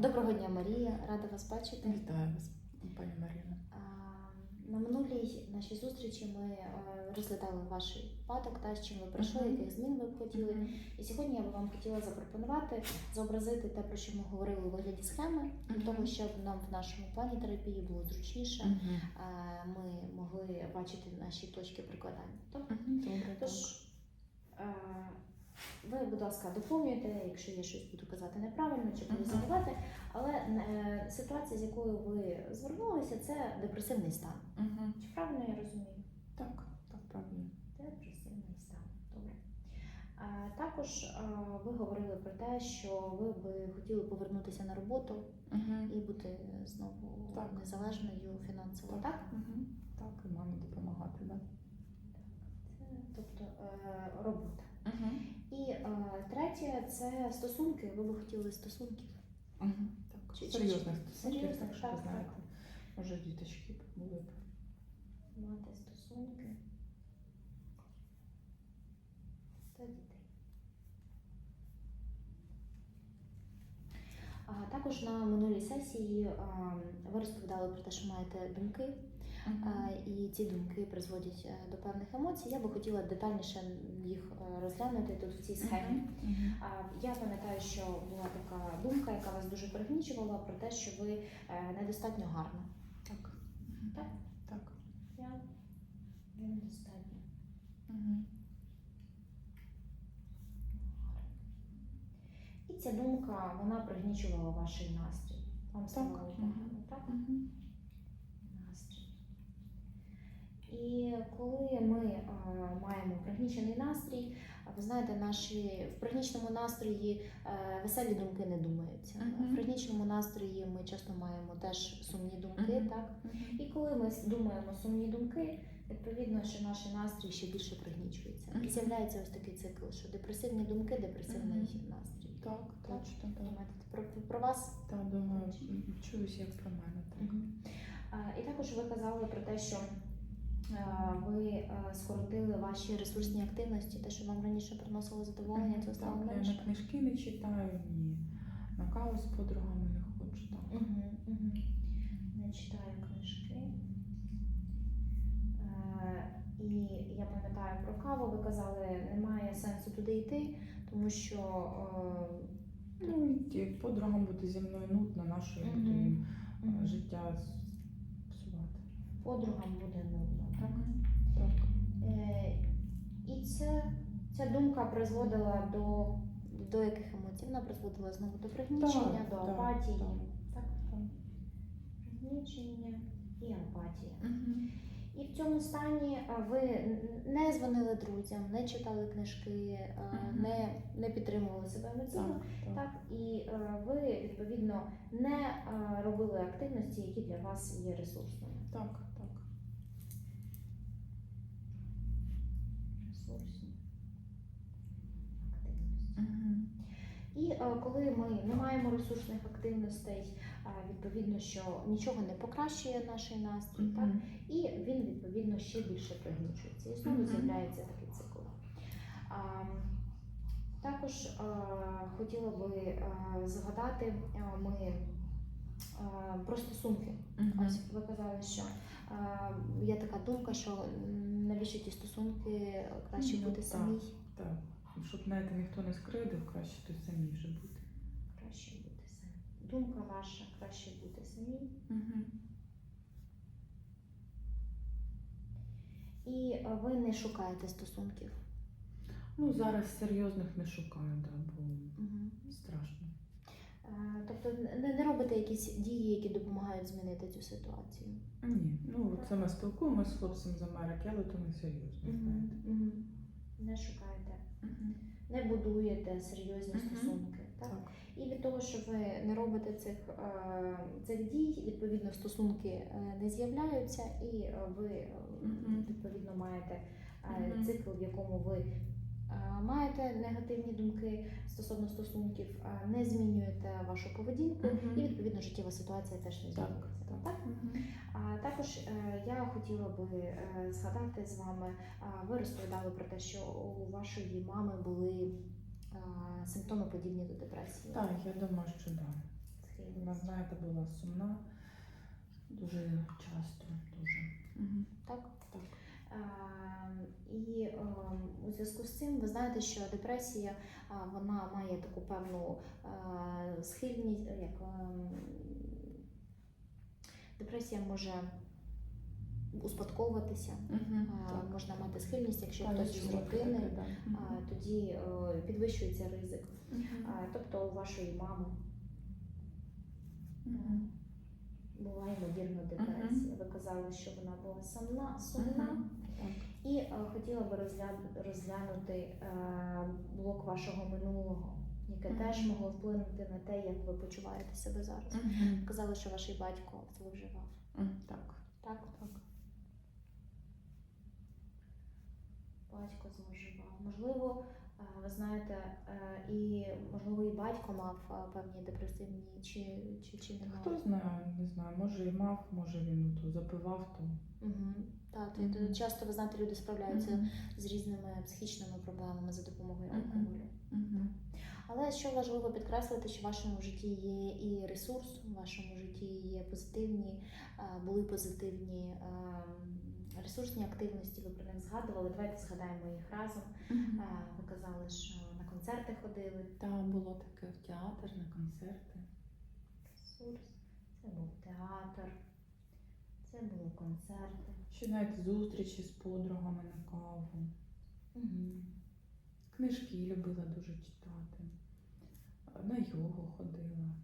Доброго дня, Марія. Рада вас бачити. Вітаю вас, пані Маріна. На минулій нашій зустрічі ми е, розглядали ваш випадок, та з чим ви пройшли, Мгм. яких змін ви б хотіли. І сьогодні я би вам хотіла запропонувати зобразити те, про що ми говорили у вигляді схеми, для Мгм. того, щоб нам в нашому плані терапії було зручніше. Е, Ми могли бачити наші точки прикладання. Тож, ви, будь ласка, доповнюйте, якщо я щось буду казати неправильно чи буду забувати. Але е, ситуація, з якою ви звернулися, це депресивний стан. Мгм. Чи правильно я розумію? Так, так, правильно. Депресивний стан. Добре. Е, Також е, ви говорили про те, що ви би хотіли повернутися на роботу Мгм. і бути знову Так. незалежною фінансово, так? Так. Мгм. Так, і мамі допомагати, так. Це, тобто е, робота. Мгм. І е, третє це стосунки. Ви би хотіли стосунків. Мгм. Так, Чи- серйозних чи- стосунків, серйозних, так, так. Може, діточки були б. Мати стосунки та дітей. А, також на минулій сесії а, ви розповідали про те, що маєте думки, а, і ці думки призводять е, до певних емоцій. Я би хотіла детальніше їх е, розглянути тут в цій схемі. Я пам'ятаю, що була така думка, яка вас дуже пригнічувала про те, що ви е, недостатньо гарна. Так. Так. Так. Я, я недостатньо. І ця думка вона пригнічувала ваш настрій. Вам ставало Так. погано, так? Мгм. Настрій. І коли ми е, маємо пригнічений настрій, ви знаєте, наші в пригніченому настрої е, веселі думки не думаються. Мгм. В пригніченому настрої ми часто маємо теж сумні думки, Мгм. так? Мгм. І коли ми думаємо сумні думки, відповідно, що наш настрій ще більше пригнічується. І з'являється ось такий цикл, що депресивні думки, депресивний Мгм. настрій. Так, точно, так. Про, про вас? Так, думаю, чуюсь як про мене. Так. Мгм. А, І також ви казали про те, що ви е, скоротили ваші ресурсні активності, те, що вам раніше приносило задоволення, Мгм, це стало так, я на книжки не читаю, ні на каву з подругами не хочу. Так. Мгм, мгм. Не читаю книжки. Е, І я пам'ятаю про каву, ви казали, немає сенсу туди йти, тому що е, Ну, і подругам буде зі мною нудно, нашою їм е, мгм, життя псувати. подругам буде нудно. Так? Так. Е, І це, ця думка призводила до, до яких емоцій? Вона призводила знову до пригнічення, до апатії. так. Так? Так. Пригнічення і апатія. Мгм. І в цьому стані е, ви не дзвонили друзям, не читали книжки, Мгм. не, не підтримували себе емоційно. Так, так. Так, і ви відповідно не робили активності, які для вас є ресурсними. Так, так. Ресурсні активності. Мгм. І е, коли ми не маємо ресурсних активностей, відповідно, що нічого не покращує наш настрій, так? І він відповідно ще більше пригнічується. І знову з'являється такий цикл. А, також хотіла би згадати ми про стосунки. Мгм. Ось ви казали, що є така думка, що навіщо ті стосунки краще Ну, бути так. самій. Так. Щоб знаєте, ніхто не скридив, краще то самі вже бути. Краще бути самі. Думка ваша краще бути самій. Мгм. І е, ви не шукаєте стосунків. Ну, зараз серйозних не шукаю, да, бо Угу. страшно. Е, Тобто не, не робите якісь дії, які допомагають змінити цю ситуацію. Ні, ну це ми спілкуємося з хлопцем з Америки, але то не серйозно, знаєте. Мгм. Не шукаєте, Мгм. Не будуєте серйозні Мгм. стосунки. Так? Так. І від того, що ви не робите цих, е, цих дій, відповідно, стосунки е, не з'являються, і е, ви е, Мгм. відповідно маєте е, Мгм. цикл, в якому ви маєте негативні думки стосовно стосунків, е, не змінюєте вашу поведінку, Мгм. і відповідно життєва ситуація теж не змінюється. так. так? Мгм. А також е, я хотіла би е, згадати з вами, ви розповідали про те, що у вашої мами були симптоми подібні до депресії. Так, я думаю, що так. Вона, знаєте, була сумна дуже часто, дуже. Угу. Так? Так. Е, І е, у зв'язку з цим ви знаєте, що депресія вона має таку певну схильність, е, як ем, депресія може успадковуватися. Угу. А, Можна мати схильність, якщо Та, хтось таке, родини, а, тоді е, підвищується ризик. А, Тобто у вашої мами Мгм. була ймовірно депресія. Ви казали, що вона була сумна, сумна. Так. І е, хотіла би розгля- розглянути е, блок вашого минулого, яке Мгм. теж могло вплинути на те, як ви почуваєте себе зараз. Мгм. Казали, що ваш батько зловживав. М, Так. Так, так. Батько зловживав. Можливо, ви знаєте, е, і можливо і батько мав е, певні депресивні чи, чи, чи не мав. Хто знає, не знаю, може і мав, може він то запивав, то. Угу. Так, то- то часто ви знаєте, люди справляються Мгм. з різними психічними проблемами за допомогою алкоголю. Мгм. Але що важливо підкреслити, що в вашому житті є і ресурс, в вашому житті є позитивні, е, були позитивні е, ресурсні активності. Ви про них згадували. Давайте згадаємо їх разом. Е, Ви казали, що на концерти ходили. Та було таке в театр, на концерти. Ресурс. Це був театр, це були концерти. Ще навіть зустрічі з подругами на каву. Угу. Книжки любила дуже читати. На йогу ходила.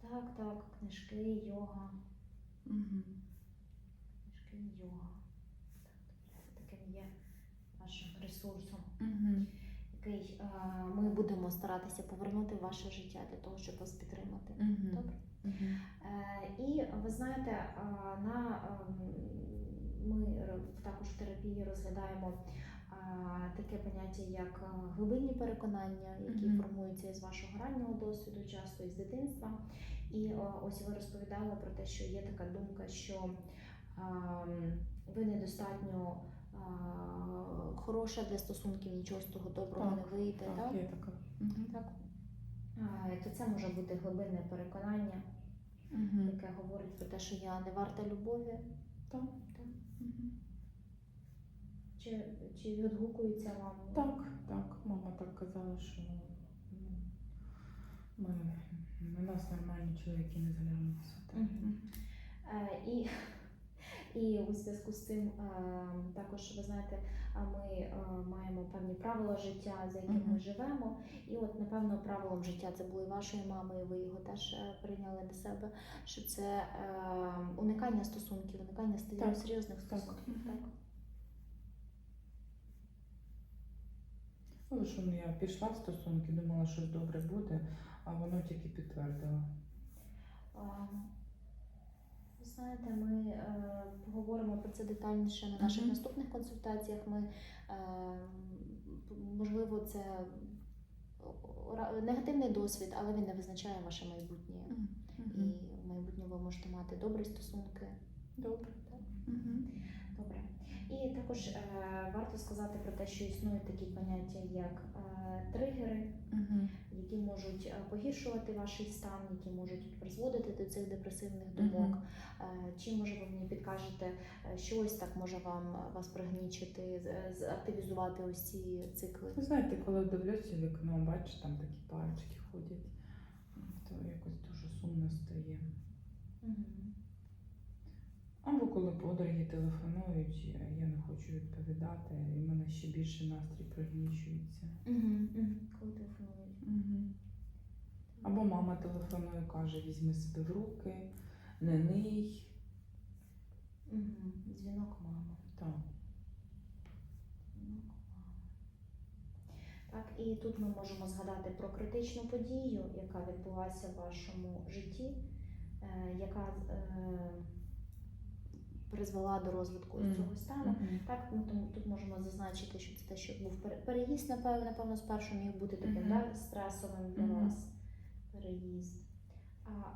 Так, так, книжки, йога. Угу. Книжки, йога. Таким є вашим ресурсом. Угу. який е, ми будемо старатися повернути в ваше життя для того, щоб вас підтримати. Мгм. Добре? Угу. Е, І ви знаєте, е, на ем, ми також в терапії розглядаємо е, таке поняття, як глибинні переконання, які Мгм. формуються із вашого раннього досвіду, часто із дитинства. І ось ви розповідали про те, що є така думка, що ви недостатньо хороша для стосунків, нічого з того доброго Так, не вийде. Так, Так? є така. Угу. Так. То це може бути глибинне переконання, Угу. яке говорить про те, що я не варта любові. Так. Так. Угу. Чи, чи відгукується вам? Так, так. Мама так казала, що ну, ми, на нас нормальні чоловіки не. Мгм. Е, І, і у зв'язку з цим е, також ви знаєте, ми е, маємо певні правила життя, за якими ми живемо. І от напевно правилом життя це було і вашої мами, і ви його теж е, прийняли на себе. Що це уникання стосунків, уникання Так, серйозних стосунків. Так. Але що ну, я пішла в стосунки, думала, щось добре буде, а воно тільки підтвердило. Знаєте, ми е, поговоримо про це детальніше на наших Мгм. наступних консультаціях. Ми, е, можливо, це негативний досвід, але він не визначає ваше майбутнє. І в майбутньому ви можете мати добрі стосунки. Добре. Так. Угу. Добре. І також е, варто сказати про те, що існують такі поняття, як е, тригери, Угу. які можуть е, погіршувати ваш стан, які можуть призводити до цих депресивних думок. Е, Чи може ви мені підкажете, е, що ось так може вам е, вас пригнічити, з- активізувати ось ці цикли? Ви знаєте, коли дивлюся вікно, бачиш, там такі парочки ходять, то якось дуже сумно стає. Або коли подруги телефонують, я- не хочу відповідати, і в мене ще більше настрій пригнічується. Коли телефонують. Угу. Або мама телефонує, каже, візьми себе в руки, не ний. Дзвінок мами. Так. Дзвінок мами. Так, і тут ми можемо згадати про критичну подію, яка відбулася в вашому житті, е, яка е, призвела до розвитку Мгм. цього стану. Мгм. Так, ми тому тут можемо зазначити, що це те, що був переїзд, напевно, напевно, спершу міг бути таким Мгм. да, стресовим для Мгм. вас переїзд.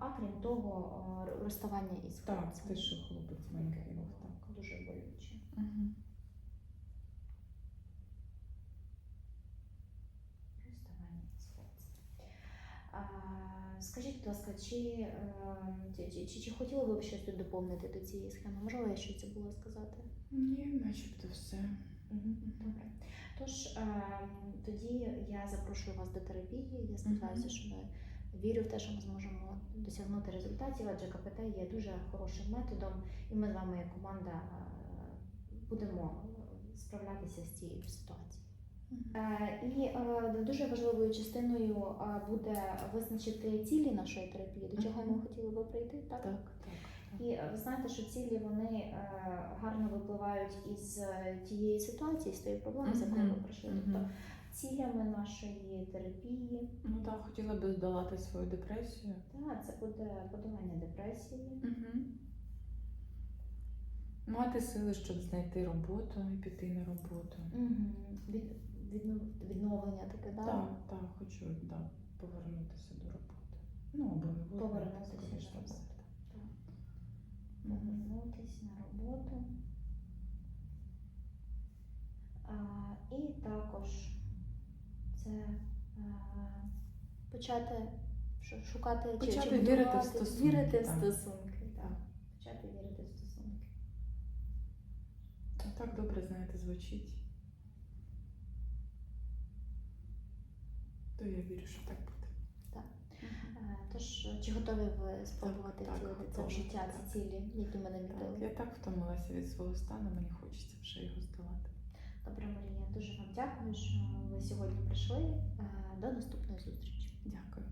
А, крім того, розставання із Так, хлопцем. те, що хлопець мене кинув. Так. дуже болюче. Угу. Розставання із хлопцем. Скажіть, будь ласка, чи, е, чи, чи, чи, чи хотіли ви б щось тут доповнити до цієї схеми? Можливо, я щось забула сказати? Ні, начебто все. Добре. Тож е, тоді я запрошую вас до терапії. Я сподіваюся, що ми вірю в те, що ми зможемо досягнути результатів, адже КПТ є дуже хорошим методом, і ми з вами, як команда, е, будемо справлятися з цією ситуацією. Е, І е, дуже важливою частиною буде визначити цілі нашої терапії, до чого ми хотіли би прийти, так? Так, так. І ви знаєте, що цілі вони гарно випливають із тієї ситуації, з тієї проблеми, з якою ми пройшли. Тобто цілями нашої терапії, Ну так, хотіла би здолати свою депресію. та, це буде подолання депресії, Угу. Мати сили, щоб знайти роботу і піти на роботу. Від, відно- відновлення таке, да? Так, так, хочу да, повернутися до роботи. Ну, обов'язково. Повернутися роботу. Так. Повернутися на роботу. А, і також це е, почати шукати чи- Почати чи вірити в стосунки, Вірити в стосунки. Так. Почати вірити в стосунки. Так добре, знаєте, звучить. То я вірю, що так буде. Так. Е, Тож, чи готові ви спробувати так, втілити це в життя, так. ці цілі, які Так, намітили? я так втомилася від свого стану, мені хочеться вже його здолати. Добре, Марія, дуже вам дякую, що ви сьогодні прийшли. Е, До наступної зустрічі. Дякую.